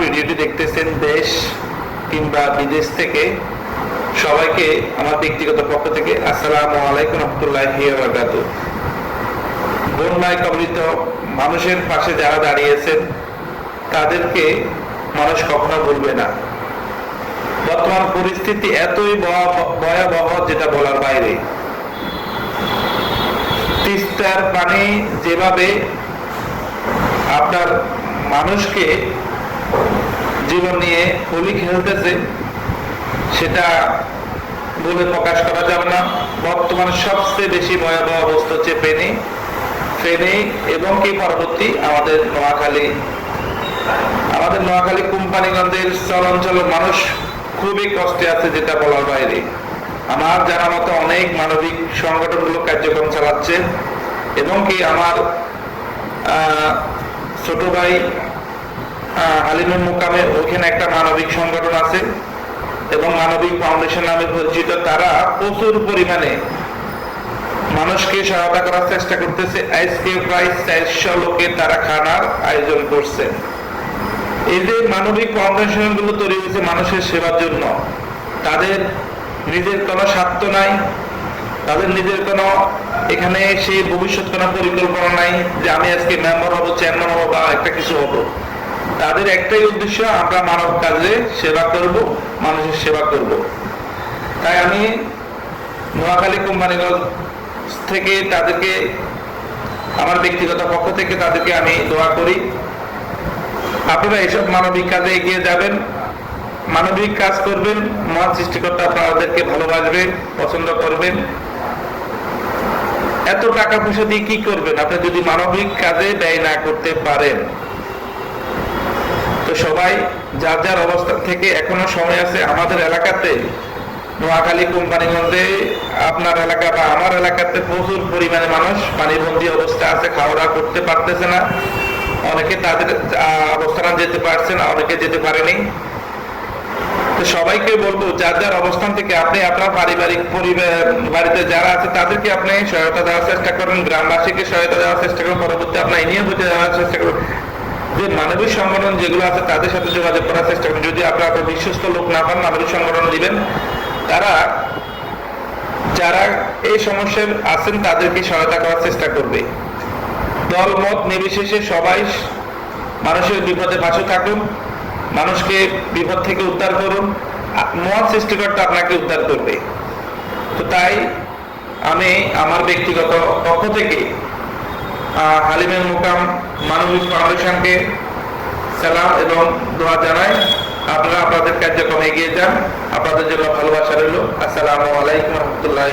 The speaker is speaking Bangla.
ভিডিওটি দেখতেছেন দেশ কিংবা বিদেশ থেকে সবাইকে আমার ব্যক্তিগত পক্ষ থেকে আসসালামু আলাইকুম রহমতুল্লাহি বন্যায় কবলিত মানুষের পাশে যারা দাঁড়িয়েছেন, তাদেরকে মানুষ কখনো ভুলবে না। বর্তমান পরিস্থিতি এতই ভয়াবহ যেটা বলার বাইরে। তিস্তার পানি যেভাবে আপনার মানুষকে জীবন নিয়ে হোলি খেলতেছে, সেটা বলে প্রকাশ করা যাবে না। বর্তমান সবচেয়ে বেশি ভয়াবহ অবস্থা হচ্ছে ফেনী। ফেনী এবং কি পরবর্তী? আমাদের নোয়াখালী। আমাদের নোয়াখালী কোম্পানিগঞ্জের চলাঞ্চলের মানুষ খুবই কষ্টে আছে যেটা বলার বাইরে। আমার জানা মতো অনেক মানবিক সংগঠনগুলো কার্যক্রম চালাচ্ছে এবং কি আমার ছোট ভাই হালিমুল মুকামে ওখানে একটা মানবিক সংগঠন আছে এবং মানবিক ফাউন্ডেশন নামে পরিচিত তারা প্রচুর পরিমাণে মানুষকে সহায়তা করার চেষ্টা করতেছে। আজকে প্রায় চারশো লোকের তারা খানার আয়োজন করছে। এই যে মানবিক ফাউন্ডেশনগুলো তৈরি হয়েছে মানুষের সেবার জন্য, তাদের নিজের কোনো স্বার্থ নাই, তাদের নিজের কোনো এখানে সেই ভবিষ্যৎ কোনো পরিকল্পনা নাই যে আমি আজকে মেম্বার হব চেয়ারম্যান হব বা একটা কিছু হব। তাদের একটাই উদ্দেশ্য, আমরা মানব কাজে সেবা করব, মানুষের সেবা করব। তাই আমি নোয়াখালী কোম্পানিগঞ্জ থেকে তাদেরকে, আমার ব্যক্তিগত পক্ষ থেকে তাদেরকে আমি দোয়া করি। আপনারা এইসব মানবিক কাজে এগিয়ে যাবেন, মানবিক কাজ করবেন, মহান সৃষ্টিকর্তা আপনাদেরকে ভালোবাসবে, পছন্দ করবেন। এত টাকা পয়সা দিয়ে কি করবেন? আপনি যদি মানবিক কাজে ব্যয় না করতে পারেন। সবাই, যার যার অবস্থান থেকে এখনও সময় আছে আমাদের এলাকাতে, নোয়াখালী কোম্পানিগঞ্জে, আপনার এলাকা বা আমার এলাকাতে প্রচুর পরিমাণে মানুষ পানিবন্দী অবস্থা আছে, খাওয়া দাওয়া করতে পারতেছে না। অনেকে তাদের অবস্থানে যেতে পারছে না, অনেকে যেতে পারেনি। তো সবাইকে বলব, যার যার অবস্থান থেকে আপনি আপনার পারিবারিক পরিবার, বাড়িতে যারা আছে, তাদেরকে আপনি সহায়তা দেওয়ার চেষ্টা করুন, গ্রামবাসীকে সহায়তা দেওয়ার চেষ্টা করুন, পরবর্তী আপনার এনিয়ে বুঝে দেওয়ার চেষ্টা করুন। যে মানবিক সংগঠন যেগুলো আছে তাদের সাথে যোগাযোগ করার চেষ্টা করুন। যদি আপনার আপনার বিশ্বস্ত লোক না পান মানবিক সংগঠন দিবেন, তারা, যারা এই সমস্যায় আছেন তাদেরকে সহায়তা করার চেষ্টা করবে। দল মত নির্বিশেষে সবাই মানুষের বিপদে পাশে থাকুন, মানুষকে বিপদ থেকে উদ্ধার করুন মত সৃষ্টিকর্তা আপনাকে উদ্ধার করবে। তো তাই আমি আমার ব্যক্তিগত পক্ষ থেকে হালিমের মোকাম মানবিক ফাউন্ডেশনকে সালাম এবং দোয়া জানাই। আপনারা আপনাদের কার্যক্রমে এগিয়ে যান। আপনাদের জন্য ভালোবাসা রইল। আসসালামু আলাইকুম রহমতুল্লাহ